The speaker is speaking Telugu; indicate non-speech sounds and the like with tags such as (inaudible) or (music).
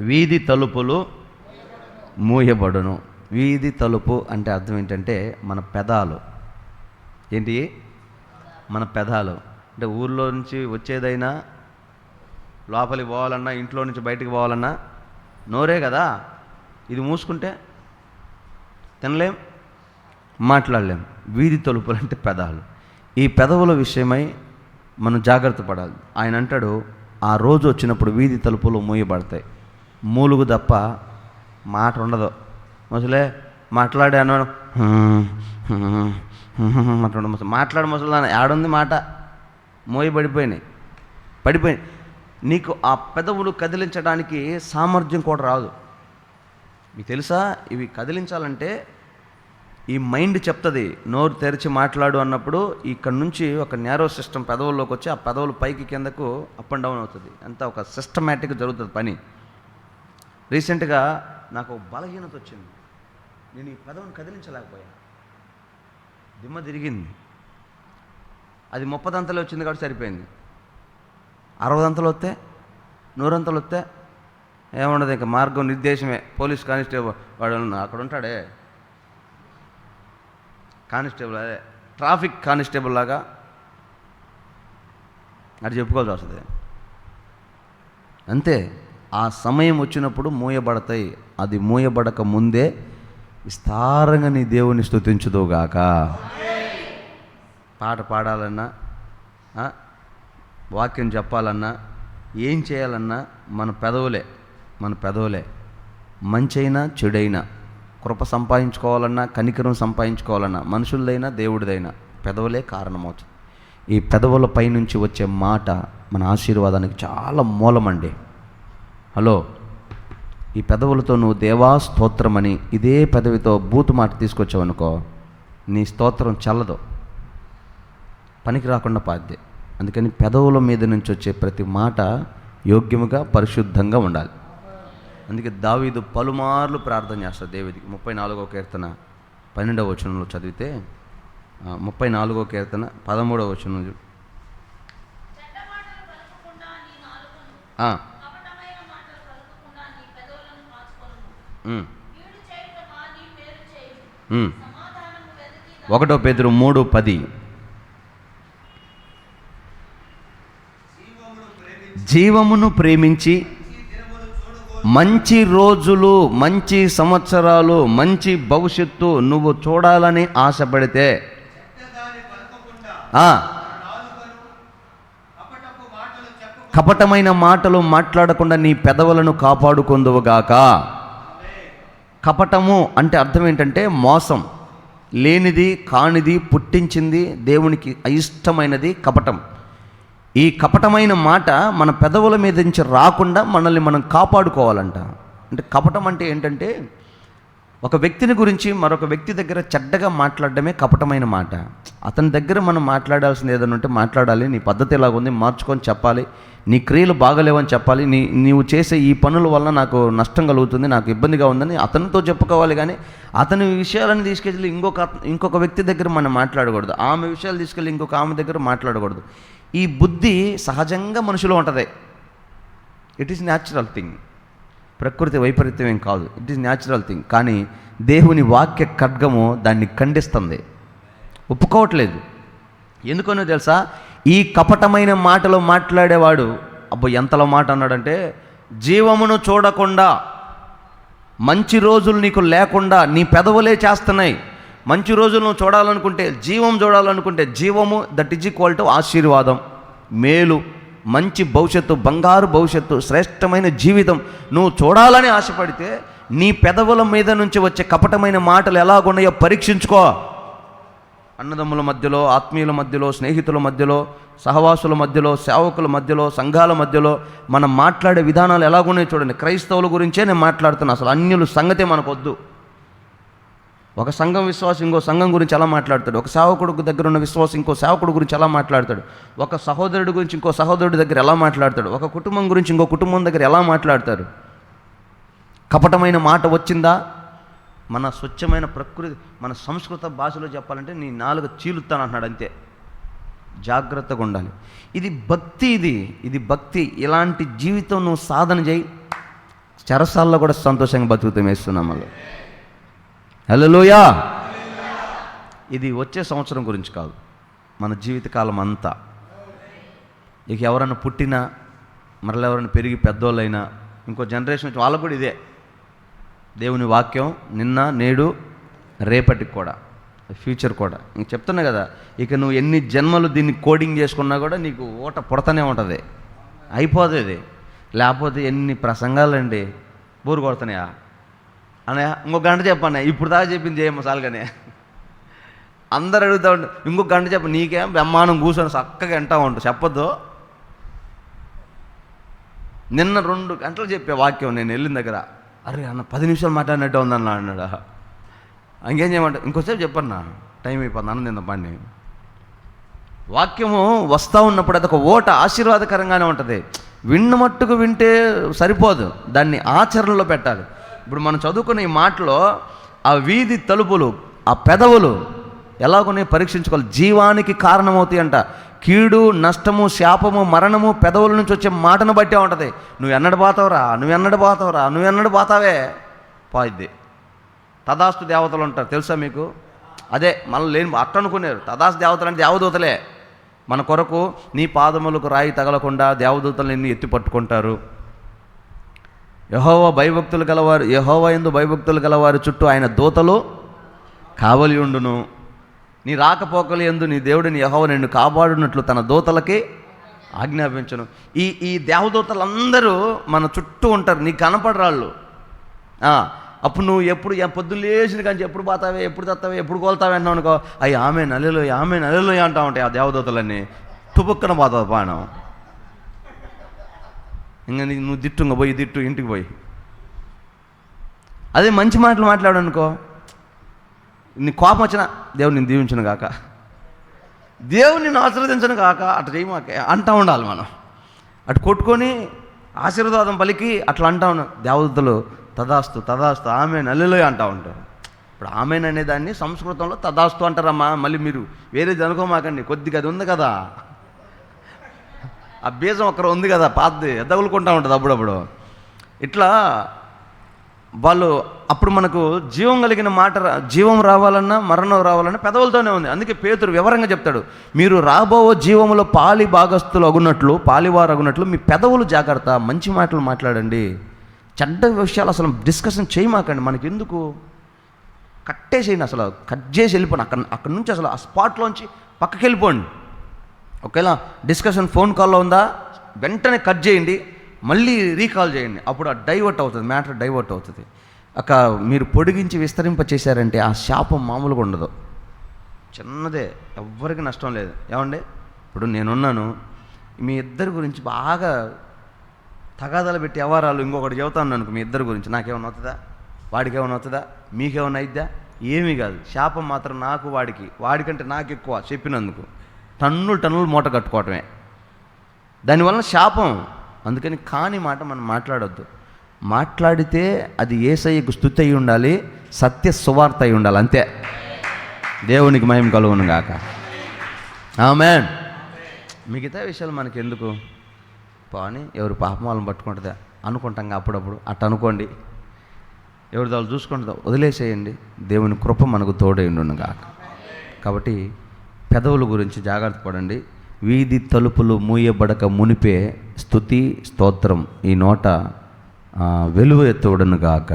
వీధి తలుపులు మూయబడును. వీధి తలుపు అంటే అర్థం ఏంటంటే మన పెదాలు. ఏంటి? మన పెదాలు. అంటే ఊర్లో నుంచి వచ్చేదైనా లోపలికి పోవాలన్నా ఇంట్లో నుంచి బయటికి పోవాలన్నా నోరే కదా? ఇది మూసుకుంటే తినలేం మాట్లాడలేం. వీధి తలుపులు అంటే పెదాలు. ఈ పెదవుల విషయమై మనం జాగ్రత్త పడాలి. ఆయన అంటాడు ఆ రోజు వచ్చినప్పుడు వీధి తలుపులు మూయబడతాయి. మూలుగు తప్ప మాట ఉండదు ముసలే మాట్లాడాను (laughs) మాట్లాడు ముసలి మాట్లాడు ముసలి ఆడుంది మాట? మోయి పడిపోయినాయి. పడిపోయి నీకు ఆ పెదవులు కదిలించడానికి సామర్థ్యం కూడా రాదు. మీకు తెలుసా? ఇవి కదిలించాలంటే ఈ మైండ్ చెప్తుంది నోరు తెరిచి మాట్లాడు అన్నప్పుడు ఇక్కడ నుంచి ఒక నేరో సిస్టమ్ పెదవుల్లోకి వచ్చి ఆ పెదవులు పైకి కిందకు అప్ అండ్ డౌన్ అవుతుంది. అంతా ఒక సిస్టమేటిక్ జరుగుతుంది పని. రీసెంట్గా నాకు బలహీనత వచ్చింది. నేను ఈ పదవిని కదిలించలేకపోయా దిమ్మ తిరిగింది. అది ముప్పదంతలు వచ్చింది కాబట్టి సరిపోయింది. అరవదంతలు వస్తే నూరంతలు వస్తే ఏముండదు ఇంకా మార్గం నిర్దేశమే. పోలీస్ కానిస్టేబుల్ వాడు అక్కడ ఉంటాడే. కానిస్టేబుల్ అదే ట్రాఫిక్ కానిస్టేబుల్ లాగా అది చెప్పుకోవాల్సి వస్తుంది. అంతే. ఆ సమయం వచ్చినప్పుడు మూయబడతాయి. అది మూయబడక ముందే విస్తారంగా నీ దేవుని స్థుతించుదోగాక పాట పాడాలన్నా వాక్యం చెప్పాలన్నా ఏం చేయాలన్నా మన పెదవులే మన పెదవులే. మంచైనా చెడైనా కృప సంపాదించుకోవాలన్నా కనికరం సంపాదించుకోవాలన్నా మనుషులదైనా దేవుడిదైనా పెదవులే కారణమవుతుంది ఈ పెదవుల పైనుంచి వచ్చే మాట మన ఆశీర్వాదానికి చాలా మూలమండి. హలో ఈ పెదవులతో నువ్వు దేవా స్తోత్రమని ఇదే పెదవితో బూతు మాట తీసుకొచ్చావనుకో నీ స్తోత్రం చల్లదు. పనికి రాకుండా పాద్య అందుకని పెదవుల మీద నుంచి వచ్చే ప్రతి మాట యోగ్యముగా పరిశుద్ధంగా ఉండాలి. అందుకే దావీదు పలుమార్లు ప్రార్థన చేస్తాడు దేవుడికి ముప్పై నాలుగో కీర్తన పన్నెండవ వచనంలో చదివితే ముప్పై నాలుగో కీర్తన పదమూడవ వచనం చూ- చెడ్డ మాటలు పలుకకుండా నీ నాలుకను ఆ, కపటమైన మాటలు పలుకకుండా నీ పెదవులను కాచుకొనుము ఉమ్, కీడు చేయుట మాని మేలు చేయుము ఉమ్. సమాధానము వెతికి ఒకటో పేదరు మూడు పది. జీవమును ప్రేమించి మంచి రోజులు మంచి సంవత్సరాలు మంచి భవిష్యత్తు నువ్వు చూడాలని ఆశపడితే కపటమైన మాటలు మాట్లాడకుండా నీ పెదవులను కాపాడుకుందువుగాక కపటము అంటే అర్థం ఏంటంటే మోసం. లేనిది కానిది పుట్టించింది దేవునికి అయిష్టమైనది కపటం. ఈ కపటమైన మాట మన పెదవుల మీద నుంచి రాకుండా మనల్ని మనం కాపాడుకోవాలంట. అంటే కపటం అంటే ఏంటంటే ఒక వ్యక్తిని గురించి మరొక వ్యక్తి దగ్గర చెడ్డగా మాట్లాడడమే కపటమైన మాట. అతని దగ్గర మనం మాట్లాడాల్సింది ఏదైనా ఉంటే మాట్లాడాలి నీ పద్ధతి ఎలాగుంది మార్చుకొని చెప్పాలి. నీ క్రియలు బాగలేవని చెప్పాలి. నీ నీవు చేసే ఈ పనుల వల్ల నాకు నష్టం కలుగుతుంది నాకు ఇబ్బందిగా ఉందని అతనితో చెప్పుకోవాలి కానీ అతని విషయాలను తీసుకెళ్ళి ఇంకొక ఇంకొక వ్యక్తి దగ్గర మనం మాట్లాడకూడదు. ఆమె విషయాలు తీసుకెళ్ళి ఇంకొక ఆమె దగ్గర మాట్లాడకూడదు. ఈ బుద్ధి సహజంగా మనుషులో ఉంటుంది. ఇట్ ఈస్ న్యాచురల్ థింగ్ ప్రకృతి వైపరీత్యం ఏం కాదు. ఇట్ ఈస్ న్యాచురల్ థింగ్ కానీ దేవుని వాక్య ఖడ్గము దాన్ని ఖండిస్తుంది. ఒప్పుకోవట్లేదు. ఎందుకనో తెలుసా? ఈ కపటమైన మాటలు మాట్లాడేవాడు అబ్బో ఎంతలో మాట అన్నాడంటే జీవమును చూడకుండా మంచి రోజులు నీకు లేకుండా నీ పెదవులే చేస్తున్నాయి. మంచి రోజులను చూడాలనుకుంటే జీవం చూడాలనుకుంటే జీవము దట్ ఈజ్ ఈక్వల్ టు ఆశీర్వాదం మేలు మంచి భవిష్యత్తు బంగారు భవిష్యత్తు శ్రేష్టమైన జీవితం నువ్వు చూడాలని ఆశపడితే నీ పెదవుల మీద నుంచి వచ్చే కపటమైన మాటలు ఎలాగున్నాయో పరీక్షించుకో. అన్నదమ్ముల మధ్యలో ఆత్మీయుల మధ్యలో స్నేహితుల మధ్యలో సహవాసుల మధ్యలో సేవకుల మధ్యలో సంఘాల మధ్యలో మనం మాట్లాడే విధానాలు ఎలాగున్నాయో చూడండి. క్రైస్తవుల గురించే నేను మాట్లాడుతున్నా. అసలు అన్యుల సంగతే మనకొద్దు. ఒక సంఘం విశ్వాసం ఇంకో సంఘం గురించి ఎలా మాట్లాడతాడు? ఒక సేవకుడు దగ్గర ఉన్న విశ్వాసం ఇంకో సేవకుడు గురించి ఎలా మాట్లాడతాడు? ఒక సహోదరుడి గురించి ఇంకో సహోదరుడి దగ్గర ఎలా మాట్లాడతాడు? ఒక కుటుంబం గురించి ఇంకో కుటుంబం దగ్గర ఎలా మాట్లాడతారు? కపటమైన మాట వచ్చిందా? మన స్వచ్ఛమైన ప్రకృతి మన సంస్కృత భాషలో చెప్పాలంటే నీ నాలుగు చీలుతాను అంటున్నాడు అంతే. జాగ్రత్తగా ఉండాలి. ఇది భక్తి ఇది. ఇది భక్తి. ఇలాంటి జీవితం నువ్వు సాధన చేయి. చెరసాల్లో కూడా సంతోషంగా బతుకుతాం మళ్ళీ హలోయా ఇది వచ్చే సంవత్సరం గురించి కాదు. మన జీవితకాలం అంతా. ఇక ఎవరైనా పుట్టినా మరలా ఎవరైనా పెరిగి పెద్దోళ్ళైనా ఇంకో జనరేషన్ వచ్చి వాళ్ళకు కూడా ఇదే. దేవుని వాక్యం నిన్న నేడు రేపటికి కూడా ఫ్యూచర్ కూడా. ఇంక చెప్తున్నా కదా ఇక నువ్వు ఎన్ని జన్మలు దీన్ని కోడింగ్ చేసుకున్నా కూడా నీకు ఓట పుడతనే ఉంటుంది. అయిపోతుంది లేకపోతే ఎన్ని ప్రసంగాలండి బోరు కొడుతున్నాయా? అన్నయ్య ఇంకో గంట చెప్పన్నయ్య ఇప్పుడు దాకా చెప్పింది చేయమ్మ సాల్గానే అందరు అడుగుతా ఉంటారు ఇంకొక గంట చెప్ప నీకేం బ్రహ్మానం కూర్చొని చక్కగా వింటా ఉంటావు చెప్పొద్దు. నిన్న రెండు గంటలు చెప్పే వాక్యం నేను వెళ్ళిన దగ్గర. అరే అన్న పది నిమిషాలు మాట్లాడినట్టు ఉందన్న అన్నాడు? ఇంకేం చేయమంట ఇంకోసేపు చెప్పన్నా. టైం అయిపోతుంది అన్న నిన్న పండి. వాక్యము వస్తూ ఉన్నప్పుడు అదొక ఓట ఆశీర్వాదకరంగానే ఉంటుంది. విన్న మట్టుకు వింటే సరిపోదు. దాన్ని ఆచరణలో పెట్టాలి. ఇప్పుడు మనం చదువుకున్న ఈ మాటలో ఆ వీధి తలుపులు ఆ పెదవులు ఎలాగోనే పరీక్షించుకోవాలి. జీవానికి కారణమవుతాయి అంట కీడు నష్టము శాపము మరణము పెదవుల నుంచి వచ్చే మాటను బట్టే ఉంటుంది. నువ్వు ఎన్నడు పోతావురా? నువ్వు ఎన్నడు పోతావురా? నువ్వు ఎన్నడు పోతావే? పోయిద్ది. తదాస్తు దేవతలు ఉంటారు. తెలుసా మీకు? అదే మనం లేని అట్ట అనుకునేరు. తదాస్తు దేవతలు అంటే దేవదూతలే. మన కొరకు నీ పాదములకు రాయి తగలకుండా దేవదూతలు నిన్ను ఎత్తి పట్టుకుంటారు. యహోవ భయభక్తులు గలవారు యహోవ ఎందు భయభక్తులు గలవారు చుట్టూ ఆయన దూతలు కావలి ఉండును. నీ రాకపోకలు ఎందు నీ దేవుడిని యహోవ నిన్ను కాపాడునట్లు తన దూతలకి ఆజ్ఞాపించను. ఈ ఈ దేవదూతలందరూ మన చుట్టూ ఉంటారు నీకు కనపడరాళ్ళు. అప్పుడు నువ్వు ఎప్పుడు పొద్దున్న లేచిన కానీ ఎప్పుడు పోతావే ఎప్పుడు తత్తావే ఎప్పుడు కోల్తావే అన్నావు అనుకో అవి ఆమె నల్లెలు ఆమె నల్లెలు అంటా ఉంటాయి ఆ దేవదూతలన్నీ తుపుక్కన పోతుంది పానం. ఇంకా నీకు నువ్వు దిట్టు ఇంకా పోయి దిట్టు ఇంటికి పోయి. అదే మంచి మాటలు మాట్లాడనుకో. నీ కోపం వచ్చినా దేవుడు నేను దీవించను కాక దేవుడు నిన్ను ఆశీర్వదించను కాక అటు చేయమాక అంటూ ఉండాలి మనం. అటు కొట్టుకొని ఆశీర్వాదం పలికి అట్లా అంటా ఉన్నాం. దేవదూతలు తదాస్తు తదాస్తు ఆమె నల్లిలో అంటూ ఉంటారు. ఇప్పుడు ఆమెన్ అనే దాన్ని సంస్కృతంలో తదాస్తు అంటారమ్మా. మళ్ళీ మీరు వేరేది అనుకోమాకండి. కొద్దిగా అది ఉంది కదా. ఆ బీజం ఒక్కరు ఉంది కదా పాతది. తగులుకుంటా ఉంటుంది అప్పుడప్పుడు. ఇట్లా వాళ్ళు అప్పుడు మనకు జీవం కలిగిన మాట రా- జీవం రావాలన్నా మరణం రావాలన్నా పెదవులతోనే ఉంది. అందుకే పేతురు వివరంగా చెప్తాడు. మీరు రాబో జీవంలో పాలి భాగస్థులు అగునట్లు పాలివారు అగునట్లు మీ పెదవులు జాగ్రత్త మంచి మాటలు మాట్లాడండి. చెడ్డ విషయాలు అసలు డిస్కషన్ చేయమాకండి. మనకి ఎందుకు కట్టేసేయండి అసలు కట్ చేసి వెళ్ళిపోండి. అక్కడ అక్కడ నుంచి అసలు ఆ స్పాట్లోంచి పక్కకి వెళ్ళిపోండి ఒకవేళ డిస్కషన్ ఫోన్ కాల్లో ఉందా వెంటనే కట్ చేయండి. మళ్ళీ రీకాల్ చేయండి. అప్పుడు ఆ డైవర్ట్ అవుతుంది మ్యాటర్ డైవర్ట్ అవుతుంది. అక్క మీరు పొడిగించి విస్తరింప చేశారంటే ఆ శాపం మామూలుగా ఉండదు. చిన్నదే ఎవ్వరికి నష్టం లేదు. ఏమండి? ఇప్పుడు నేనున్నాను. మీ ఇద్దరి గురించి బాగా తగాదాలు పెట్టి వ్యవహారాలు ఇంకొకటి చెబుతాను అనుకో మీ ఇద్దరి గురించి నాకేమైనా అవుతుందా? వాడికి ఏమైనా అవుతుందా? మీకేమైనా అయిద్దా? ఏమీ కాదు. శాపం మాత్రం నాకు వాడికి. వాడికంటే నాకు ఎక్కువ చెప్పినందుకు. టన్నులు టన్నులు మూట కట్టుకోవటమే. దానివల్ల శాపం అందుకని కాని మాట మనం మాట్లాడొద్దు. మాట్లాడితే అది ఏసయ్యకు స్థుతి అయి ఉండాలి సత్య సువార్త అయి ఉండాలి అంతే. దేవునికి మహిమ కలుగును గాక. ఆమెన్. మిగతా విషయాలు మనకి ఎందుకు పోని ఎవరు పాపం వాళ్ళని పట్టుకుంటుందా? అనుకుంటాం అప్పుడప్పుడు. అట్ట అనుకోండి. ఎవరి వాళ్ళు చూసుకుంటుందో వదిలేసేయండి. దేవుని కృప మనకు తోడై ఉండును గాక. కాబట్టి పెదవుల గురించి జాగ్రత్త పడండి. వీధి తలుపులు మూయబడక మునిపే స్తుతి స్తోత్రం. ఈ నోట వెలువ ఎత్తువడను గాక.